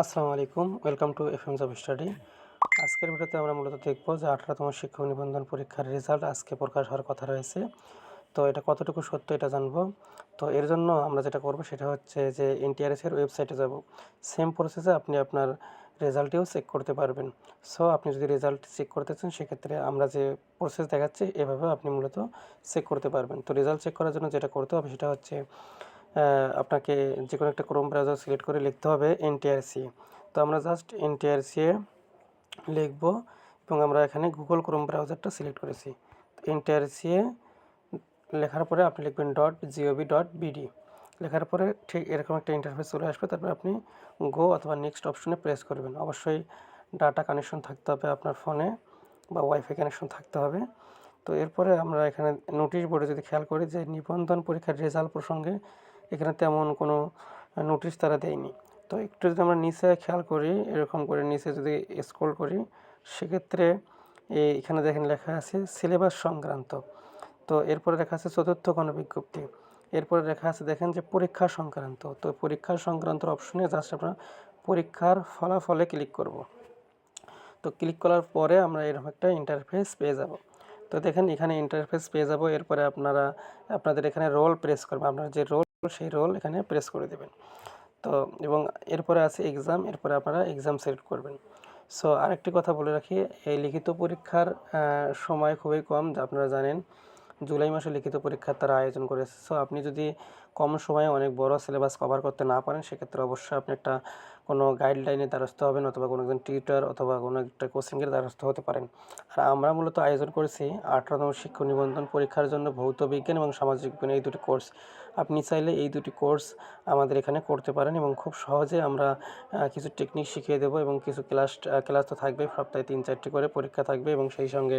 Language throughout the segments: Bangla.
আসসালামু আলাইকুম, welcome to F M study. আজকের ভিডিওতে আমরা মূলত দেখব যে আঠারোতম শিক্ষক নিবন্ধন পরীক্ষার রেজাল্ট আজকে প্রকাশ হওয়ার কথা রয়েছে। তো এটা কতটুকু সত্য এটা জানব। তো এর জন্য আমরা যেটা করব সেটা হচ্ছে যে এনটিআরএসের ওয়েবসাইটে যাব। সেম প্রসেসে আপনি আপনার রেজাল্টটিও চেক করতে পারবেন। সো আপনি যদি রেজাল্ট চেক করতে চান, সেক্ষেত্রে আমরা যে প্রসেস দেখাচ্ছি, এভাবে আপনি মূলত চেক করতে পারবেন। তো রেজাল্ট চেক করার জন্য যেটা করতে হবে সেটা হচ্ছে আপনাকে যে কোনো একটা ক্রোম ব্রাউজার সিলেক্ট করে লিখতে হবে এনটিআরসি তো আমরা জাস্ট এনটিআরসি লিখব এবং আমরা এখানে গুগল ক্রোম ব্রাউজারটা সিলেক্ট করেছি। এনটিআরসি লেখার পরে আপনি লিখবেন. ডট জিওভি ডট বিডি লেখার পরে ঠিক এরকম একটা ইন্টারফেস চলে আসবে, তারপরে আপনি গো অথবা নেক্সট অপশনে প্রেস করবেন। অবশ্যই ডাটা কানেকশন থাকতে হবে আপনার ফোনে বা ওয়াইফাই কানেকশন থাকতে হবে। তো এরপরে আমরা এখানে নোটিশ বোর্ডে যদি খেয়াল করি যে নিবন্ধন পরীক্ষার রেজাল্ট প্রসঙ্গে এখানে তেমন কোনো নোটিশ তারা দেয়নি। তো একটু যদি আমরা নিচে খেয়াল করি, এরকম করে নিচে যদি স্ক্রল করি, সেক্ষেত্রে এখানে দেখেন লেখা আছে সিলেবাস সংক্রান্ত। তো এরপরে লেখা আছে চতুর্থ গণবিজ্ঞপ্তি এরপরে লেখা আছে দেখেন যে পরীক্ষা সংক্রান্ত। তো পরীক্ষা সংক্রান্ত অপশনে জাস্ট আমরা পরীক্ষার ফলাফলে ক্লিক করব। তো ক্লিক করার পরে আমরা এরকম একটা ইন্টারফেস পেয়ে যাব। তো দেখেন এখানে ইন্টারফেস পেয়ে যাব। এরপরে আপনারা, আপনাদের এখানে রোল প্রেস করবেন আপনার যে রোল সেই রোল এখানে প্রেস করে দেবেন। তো এবং এরপরে আছে এক্সাম এরপরে আপনারা এক্সাম সিলেক্ট করবেন। সো আরেকটি কথা বলে রাখি, এই লিখিত পরীক্ষার সময় খুবই কম, যা আপনারা জানেন। জুলাই মাসে লিখিত পরীক্ষার তারা আয়োজন করেছে। সো আপনি যদি কম সময়ে অনেক বড় সিলেবাস কভার করতে না পারেন, সেক্ষেত্রে অবশ্যই আপনি একটা, কোনো গাইডলাইনের দ্বারস্থ হবেন অথবা কোনো একজন টিউটার অথবা কোনো একটা কোচিংয়ের দ্বারস্থ হতে পারেন। আর আমরা মূলত আয়োজন করেছি আঠারোতম শিক্ষক নিবন্ধন পরীক্ষার জন্য ভৌত বিজ্ঞান এবং সামাজিক বিজ্ঞান, এই দুটি কোর্স আপনি চাইলে এই দুটি কোর্স আমাদের এখানে করতে পারেন এবং খুব সহজে আমরা কিছু টেকনিক শিখিয়ে দেবো এবং কিছু ক্লাস ক্লাস তো থাকবে, সপ্তাহে তিন চারটি করে পরীক্ষা থাকবে এবং সেই সঙ্গে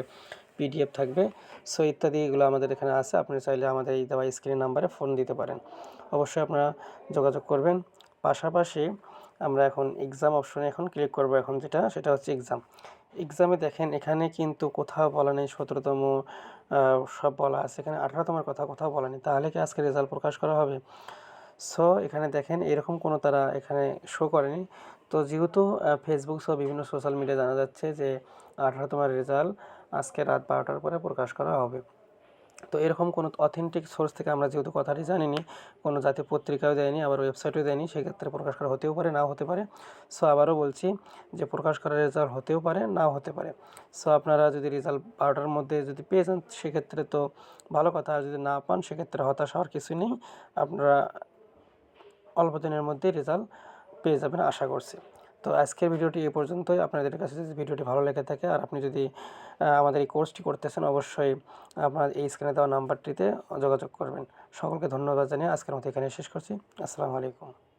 পিডিএফ থাকবে। সো ইত্যাদি এগুলো আমাদের এখানে আছে, আপনি চাইলে আমাদের এই দেওয়া স্ক্রিন নাম্বারে ফোন দিতে পারেন। অবশ্যই আপনারা যোগাযোগ করবেন। পাশাপাশি আমরা এখন এক্সাম অপশনে এখন ক্লিক করব, এখন যেটা, সেটা হচ্ছে এক্সাম এক্সামে দেখেন, এখানে কিন্তু কোথাও বলা নেই, সতেরোতম সব বলা আছে। এখানে আঠারোতমের কথা কোথাও বলা নেই। তাহলে কি আজকে রেজাল্ট প্রকাশ করা হবে? সো এখানে দেখেন, এরকম কোনো তারা এখানে শো করেনি। তো যেহেতু ফেসবুক সহ বিভিন্ন সোশ্যাল মিডিয়া জানা যাচ্ছে যে আঠারোতমের রেজাল্ট আজকে রাত বারোটার পরে প্রকাশ করা হবে। তো এরকম কোনো অথেন্টিক সোর্স থেকে আমরা যেহেতু কথাটি জানিনি, কোনো জাতীয় পত্রিকাও দেয়নি, আবার ওয়েবসাইটও দেয়নি সেক্ষেত্রে প্রকাশ করা হতেও পারে, নাও হতে পারে। সো আবারও বলছি যে প্রকাশ করার রেজাল্ট হতেও পারে, নাও হতে পারে। সো আপনারা যদি রেজাল্ট বারোটার মধ্যে যদি পেয়ে যান, সেক্ষেত্রে তো ভালো কথা, আর যদি না পান, সেক্ষেত্রে হতাশ হওয়ার কিছুই নেই। আপনারা অল্প দিনের মধ্যেই রেজাল্ট পেয়ে যাবেন, আশা করছি। তো আজকের ভিডিওটি এ পর্যন্তই। আপনাদের কাছে যদি ভিডিওটি ভালো লেগে থাকে আর আপনি যদি আমাদের এই কোর্সটি করতেছেন, অবশ্যই আপনার এই স্ক্রিনে দেওয়া নাম্বারটিতে যোগাযোগ করবেন। সকলকে ধন্যবাদ জানিয়ে আজকের মতো এখানে শেষ করছি। আসসালামু আলাইকুম।